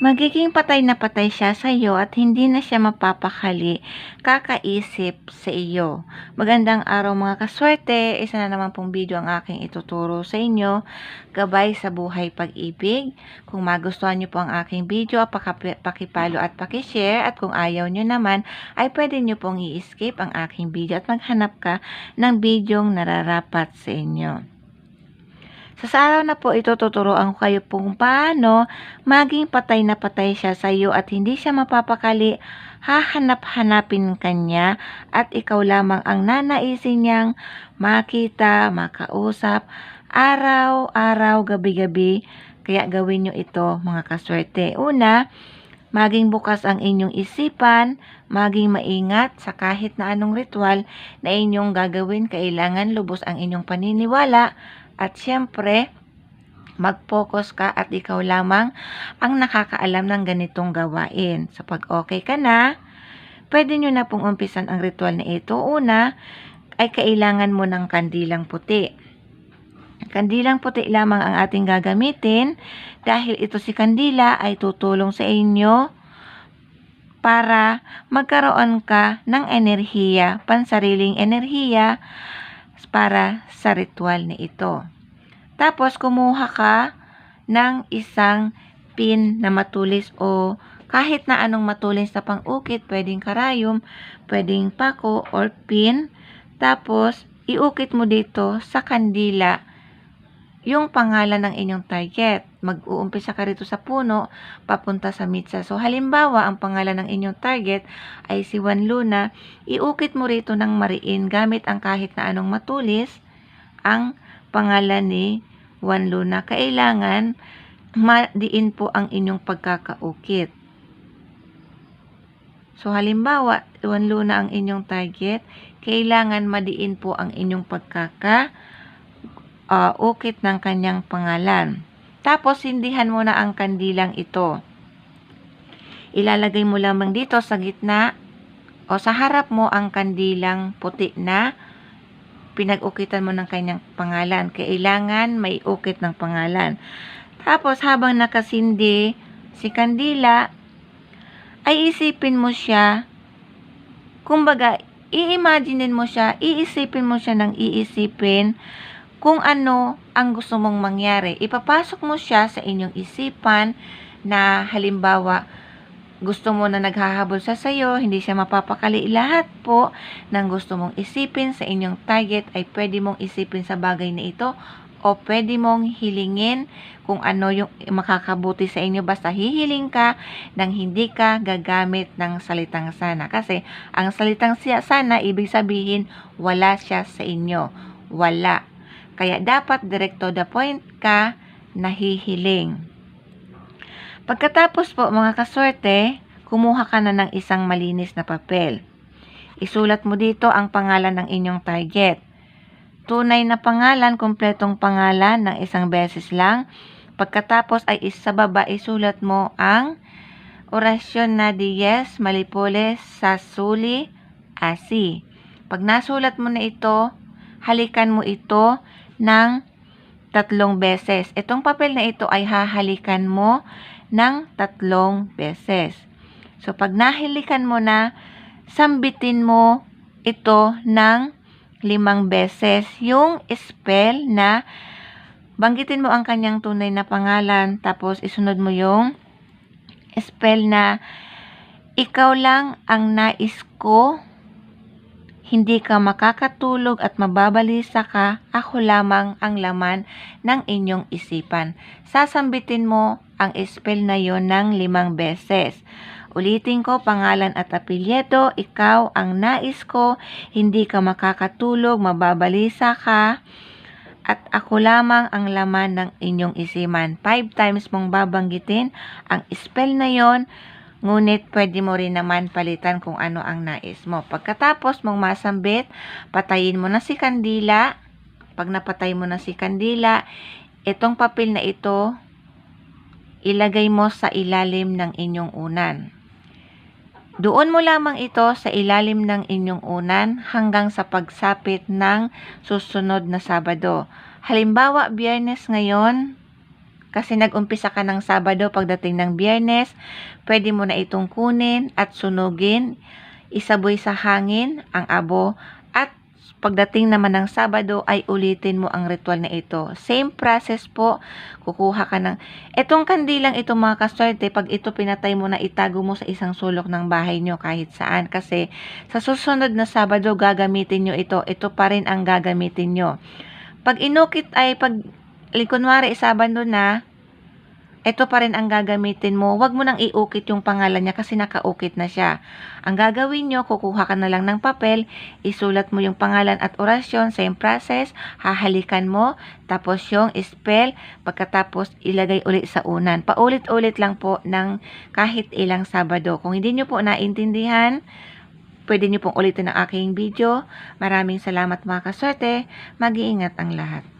magiging patay na patay siya sa iyo at hindi na siya mapapakali kakaisip sa iyo. Magandang araw mga kaswerte, isa na naman pong video ang aking ituturo sa inyo, gabay sa buhay pag-ibig. Kung magustuhan niyo po ang aking video, pakipalo at pakishare at kung ayaw niyo naman ay pwede niyo pong i-skip ang aking video at maghanap ka ng bidyong nararapat sa inyo. So, sa araw na po ito, tuturuan ko kayo kung paano maging patay na patay siya sa iyo at hindi siya mapapakali, hahanap-hanapin kanya at ikaw lamang ang nanaisin niyang makita, makausap, araw-araw, gabi-gabi. Kaya gawin nyo ito mga kaswerte. Una, maging bukas ang inyong isipan, maging maingat sa kahit na anong ritual na inyong gagawin, kailangan lubos ang inyong paniniwala at siyempre, mag-focus ka at ikaw lamang ang nakakaalam ng ganitong gawain. So pag okay ka na, pwede nyo na pong umpisan ang ritual na ito. Una, ay kailangan mo ng kandilang puti. Kandilang puti lamang ang ating gagamitin dahil ito si kandila ay tutulong sa inyo para magkaroon ka ng enerhiya, pansariling enerhiya para sa ritual na ito. Tapos, kumuha ka ng isang pin na matulis o kahit na anong matulis na pang-ukit, pwedeng karayom, pwedeng pako or pin. Tapos, iukit mo dito sa kandila yung pangalan ng inyong target. Mag-uumpisa ka rito sa puno, papunta sa mitsa. So, halimbawa, ang pangalan ng inyong target ay si Juan Luna. Iukit mo rito ng mariin gamit ang kahit na anong matulis ang pangalan ni Juan Luna. Kailangan madiin po ang inyong pagkakaukit. So, halimbawa, Juan Luna ang inyong target, kailangan madiin po ang inyong pagkakaukit uh, ukit ng kanyang pangalan. Tapos, sindihan mo na ang kandilang ito. Ilalagay mo lamang dito sa gitna o sa harap mo ang kandilang puti na pinag-ukitan mo ng kanyang pangalan. Kailangan may ukit ng pangalan. Tapos, habang nakasindi si kandila, ay isipin mo siya, kumbaga, i-imaginein mo siya, iisipin mo siya ng iisipin kung ano ang gusto mong mangyari. Ipapasok mo siya sa inyong isipan na halimbawa gusto mo na naghahabol sa sayo, hindi siya mapapakali. Lahat po ng gusto mong isipin sa inyong target ay pwede mong isipin sa bagay na ito o pwede mong hilingin kung ano yung makakabuti sa inyo. Basta hihiling ka nang hindi ka gagamit ng salitang sana. Kasi ang salitang siya sana ibig sabihin wala siya sa inyo. Wala. Kaya dapat direct the point ka nahihiling. Pagkatapos po mga kaswerte, kumuha ka na ng isang malinis na papel. Isulat mo dito ang pangalan ng inyong target. Tunay na pangalan, kumpletong pangalan ng isang beses lang. Pagkatapos ay isa baba isulat mo ang orasyon na Diyes, Malipoles, Sasuli, Asi. Pag nasulat mo na ito, halikan mo ito ng tatlong beses. Itong papel na ito ay hahalikan mo ng tatlong beses. So, pag nahilikan mo na, sambitin mo ito ng limang beses. Yung spell na banggitin mo ang kanyang tunay na pangalan, tapos isunod mo yung spell na ikaw lang ang nais ko hindi ka makakatulog at mababalisa ka, ako lamang ang laman ng inyong isipan. Sasambitin mo ang spell na yon ng limang beses. Ulitin ko, pangalan at apelyedo, ikaw ang nais ko, hindi ka makakatulog, mababalisa ka, at ako lamang ang laman ng inyong isiman. Five times mong babanggitin ang spell na yon Ngunit pwede mo rin naman palitan kung ano ang nais mo. Pagkatapos mong masambit, patayin mo na si kandila. Pag napatay mo na si kandila, itong papel na ito, ilagay mo sa ilalim ng inyong unan. Doon mo lamang ito sa ilalim ng inyong unan hanggang sa pagsapit ng susunod na Sabado. Halimbawa, biyernes ngayon, Kasi nag-umpisa ka ng Sabado pagdating ng Biyernes, pwede mo na itong kunin at sunugin, isaboy sa hangin ang abo at pagdating naman ng Sabado ay ulitin mo ang ritual na ito. Same process po, kukuha ka ng... Itong kandilang ito mga kaswerte, pag ito pinatay mo na itago mo sa isang sulok ng bahay nyo kahit saan. Kasi sa susunod na Sabado gagamitin nyo ito, ito pa rin ang gagamitin nyo. Pag inukit ay pag kunwari Sabado na, ito pa rin ang gagamitin mo. Huwag mo nang iukit yung pangalan niya kasi nakaukit na siya. Ang gagawin nyo, kukuha ka na lang ng papel, isulat mo yung pangalan at orasyon, same process, hahalikan mo, tapos yung spell, pagkatapos ilagay ulit sa unan. Paulit-ulit lang po ng kahit ilang Sabado. Kung hindi nyo po naintindihan, pwede nyo pong ulitin ang aking video. Maraming salamat mga kaswerte. Mag-iingat ang lahat.